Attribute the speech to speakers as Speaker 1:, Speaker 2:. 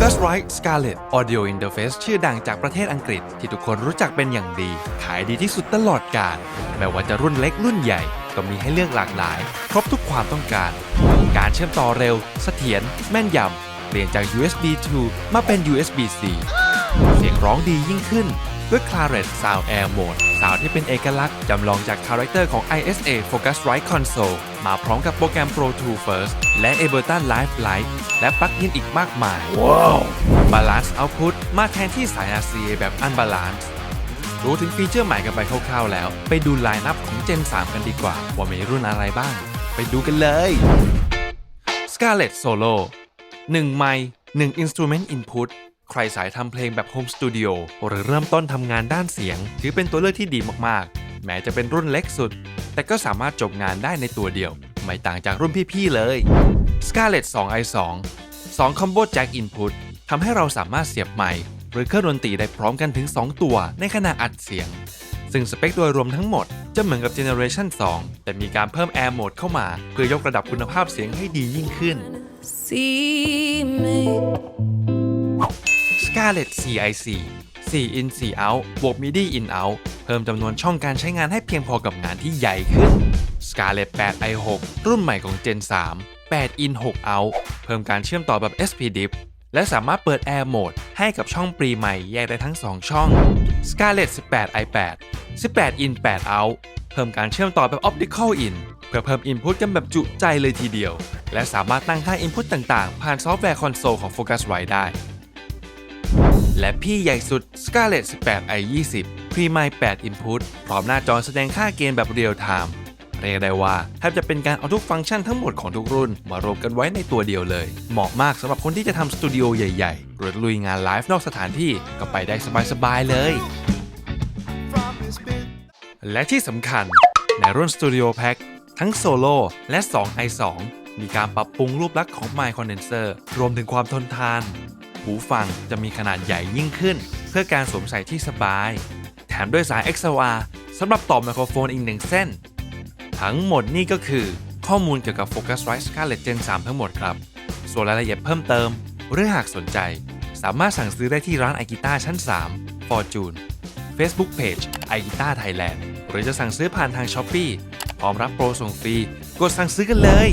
Speaker 1: Focusrite Scarlett Audio Interface ชื่อดังจากประเทศอังกฤษที่ทุกคนรู้จักเป็นอย่างดี ขายดีที่สุดตลอดกาลไม่ว่าจะรุ่นเล็กรุ่นใหญ่ ก็มีให้เลือกหลากหลาย ครบทุกความต้องการ การเชื่อมต่อเร็ว เสถียรแม่นยำเปลี่ยนจาก USB 2 มาเป็น USB C เสียงร้องดียิ่งขึ้น ด้วย Claret Sound Air Mode สาวที่เป็นเอกลักษณ์จำลองจากคาแรคเตอร์ของ ISA Focusrite Console มาพร้อมกับโปรแกรม Pro 2 First และ Ableton Live Lite และปลั๊กอินอีกมากมาย Balance Output มาแทนที่สาย RCA แบบ Unbalance รู้ถึงฟีเจอร์ใหม่กันไปคร่าวๆแล้ว ไปดูไลน์อัพของ Gen 3 กันดีกว่า ว่ามีรุ่นอะไรบ้าง ไปดูกันเลย Scarlett Solo 1 ไมค์1 Instrument Input ใครสายทำเพลงแบบ Home Studio หรือเริ่มต้นทำงานด้านเสียง ถือเป็นตัวเลือกที่ดีมากๆ แม้จะเป็นรุ่นเล็กสุด แต่ก็สามารถจบงานได้ในตัวเดียว ไม่ต่างจากรุ่นพี่ๆเลย Scarlett 2 i2 2 Combo Jack Input ทำให้เราสามารถเสียบไมค์หรือเครื่องดนตรีได้พร้อมกันถึง 2 ตัวในขณะอัดเสียง ซึ่งสเปคโดยรวมทั้งหมดจะเหมือนกับ Generation 2 แต่มีการเพิ่ม Air Mode เข้ามา เพื่อยกระดับคุณภาพเสียงให้ดียิ่งขึ้น
Speaker 2: See me.
Speaker 1: Scarlett CIC 4 in 4 out บวก MIDI in out เพิ่มจำนวนช่องการใช้งานให้เพียงพอกับงานที่ใหญ่ขึ้น Scarlett 8 i 6รุ่นใหม่ของ Gen 3 8 in 6 out เพิ่มการเชื่อมต่อแบบ SPDIF และสามารถเปิด Air Mode ให้กับช่องปรีใหม่แยกได้ทั้ง 2 ช่อง Scarlett 18 i 8 18 in 8 out เพิ่มการเชื่อมต่อแบบ Optical in เพื่อเพิ่ม Input กันแบบจุใจเลยทีเดียว และสามารถตั้งค่า Input ต่างๆ ผ่านซอฟต์แวร์คอนโซลของ Focusrite ได้ และพี่ใหญ่สุด Scarlett 18 i 20 p r e m i 8 Input พร้อมหน้าจอแสดงค่าเกณฑ์แบบเรียลไทม์เรียกได้ว่าแทบจะเป็นการเอาทุกฟังก์ชันทั้งหมดของทุกรุ่น มารวมกันไว้ในตัวเดียวเลย เหมาะมากสำหรับคนที่จะทำสตูดิโอใหญ่ๆ หรือลุยงานไลฟ์นอกสถานที่ก็ไปได้สบายๆเลย และที่สำคัญในรุ่น Studio Pack ทั้ง Solo และ 2 i2 มีการปรับปรุงรูปลักษณ์ของ Mic Condenser รวมถึงความทนทาน หูฟังจะมีขนาดใหญ่ยิ่งขึ้น เพื่อการสวมใส่ที่สบาย แถมด้วยสาย XLR สำหรับต่อไมโครโฟนอีกหนึ่งเส้น ทั้งหมดนี่ก็คือข้อมูลเกี่ยวกับ Focusrite Scarlett Gen 3 ทั้งหมดครับ ส่วนรายละเอียดเพิ่มเติม หรือหากสนใจ สามารถสั่งซื้อได้ที่ร้านไอกิต้าชั้น 3 Fortune Facebook Page ไอกิต้าไทยแลนด์หรือจะสั่งซื้อผ่านทาง s h อ p e e พร้อมรับโปรส่งฟรี กดสั่งซื้อกันเลย